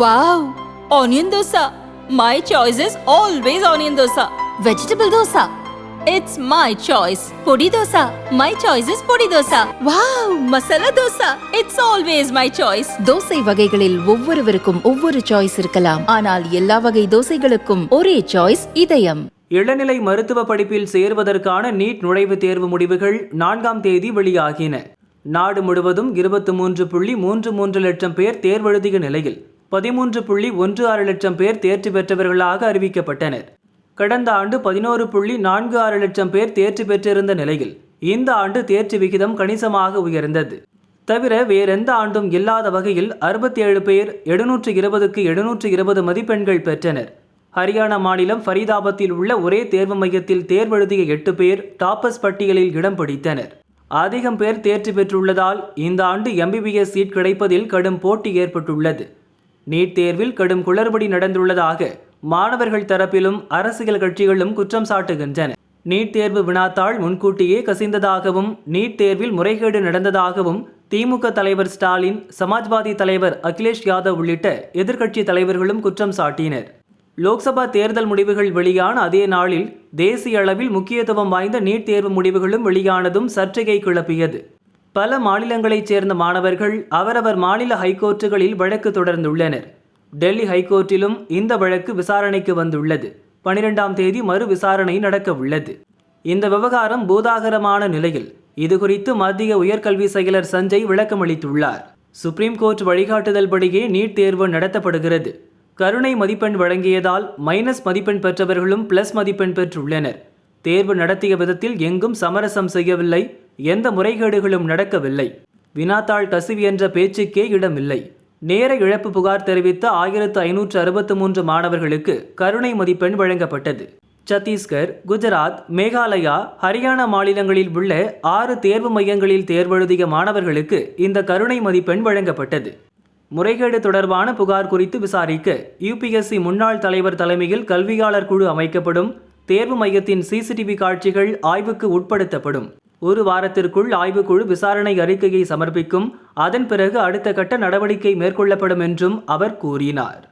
Wow onion dosa my choice is always onion dosa vegetable dosa it's my choice podi dosa my choice is podi dosa wow masala dosa it's always my choice dosa வகைகளில் ஒவ்வொருவருக்கும் ஒவ்வொரு choice இருக்கலாம். ஆனால் எல்லா வகை தோசைகளுக்கும் ஒரே choice இதயம். இளநிலை மருத்துவ படிப்பில் சேர்வதற்கான நீட் நுழைவுத் தேர்வு முடிவுகள் நான்காம் தேதி வெளியாகின. நாடு முழுவதும் இருபத்தி மூன்று புள்ளி மூன்று மூன்று லட்சம் பேர் தேர்வெழுதிய நிலையில். பதிமூன்று புள்ளி ஒன்று ஆறு லட்சம் பேர் தேர்ச்சி பெற்றவர்களாக அறிவிக்கப்பட்டனர். கடந்த ஆண்டு பதினோரு புள்ளி நான்கு ஆறு லட்சம் பேர் தேர்ச்சி பெற்றிருந்த நிலையில் இந்த ஆண்டு தேர்ச்சி விகிதம் கணிசமாக உயர்ந்தது. தவிர வேறெந்த ஆண்டும் இல்லாத வகையில் அறுபத்தி ஏழு பேர் எழுநூற்று இருபதுக்கு எழுநூற்று இருபது மதிப்பெண்கள் பெற்றனர். ஹரியானா மாநிலம் ஃபரீதாபாத்தில் உள்ள ஒரே தேர்வு மையத்தில் தேர்வெழுதிய எட்டு பேர் டாப்பஸ் பட்டியலில் இடம் பிடித்தனர். அதிகம் பேர் தேர்ச்சி பெற்றுள்ளதால் இந்த ஆண்டு எம்பிபிஎஸ் சீட் கிடைப்பதில் கடும் போட்டி ஏற்பட்டுள்ளது. நீட் தேர்வில் கடும் குளறுபடி நடந்துள்ளதாக மாணவர்கள் தரப்பிலும் அரசியல் கட்சிகளும் குற்றம் சாட்டுகின்றன. நீட் தேர்வு வினாத்தாள் முன்கூட்டியே கசிந்ததாகவும் நீட் தேர்வில் முறைகேடு நடந்ததாகவும் திமுக தலைவர் ஸ்டாலின் சமாஜ்வாதி தலைவர் அகிலேஷ் யாதவ் உள்ளிட்ட எதிர்க்கட்சி தலைவர்களும் குற்றம் சாட்டினர். லோக்சபா தேர்தல் முடிவுகள் வெளியான அதே நாளில் தேசிய அளவில் முக்கியத்துவம் வாய்ந்த நீட் தேர்வு முடிவுகளும் வெளியானதும் சர்ச்சையை கிளப்பியது. பல மாநிலங்களைச் சேர்ந்த மாணவர்கள் அவரவர் மாநில ஹைகோர்ட்டுகளில் வழக்கு தொடர்ந்துள்ளனர். டெல்லி ஹைகோர்ட்டிலும் இந்த வழக்கு விசாரணைக்கு வந்துள்ளது. பனிரெண்டாம் தேதி மறு விசாரணை நடக்க உள்ளது. இந்த விவகாரம் பூதாகரமான நிலையில். இதுகுறித்து மத்திய உயர்கல்வி செயலர் சஞ்சய் விளக்கமளித்துள்ளார். சுப்ரீம் கோர்ட் வழிகாட்டுதல் படியே நீட் தேர்வு நடத்தப்படுகிறது. கருணை மதிப்பெண் வழங்கியதால் மைனஸ் மதிப்பெண் பெற்றவர்களும் பிளஸ் மதிப்பெண் பெற்றுள்ளனர். தேர்வு நடத்திய விதத்தில் எங்கும் சமரசம் செய்யவில்லை. எந்த முறைகேடுகளும் நடக்கவில்லை. வினாத்தாள் கசிவு என்ற பேச்சுக்கே இடமில்லை. நேர இழப்பு புகார் தெரிவித்த ஆயிரத்து ஐநூற்று அறுபத்து மூன்று மாணவர்களுக்கு கருணை மதிப்பெண் வழங்கப்பட்டது. சத்தீஸ்கர் குஜராத் மேகாலயா ஹரியானா மாநிலங்களில் உள்ள ஆறு தேர்வு மையங்களில் தேர்வெழுதிய மாணவர்களுக்கு இந்த கருணை மதிப்பெண் வழங்கப்பட்டது. முறைகேடு தொடர்பான புகார் குறித்து விசாரிக்க யுபிஎஸ்சி முன்னாள் தலைவர் தலைமையில் கல்வியாளர் குழு அமைக்கப்படும் தேர்வு மையத்தின் சிசிடிவி காட்சிகள் ஆய்வுக்கு உட்படுத்தப்படும். ஒரு வாரத்திற்குள் ஆய்வுக்குழு விசாரணை அறிக்கையை சமர்ப்பிக்கும். அதன் பிறகு அடுத்த கட்ட நடவடிக்கை மேற்கொள்ளப்படும் என்றும் அவர் கூறினார்.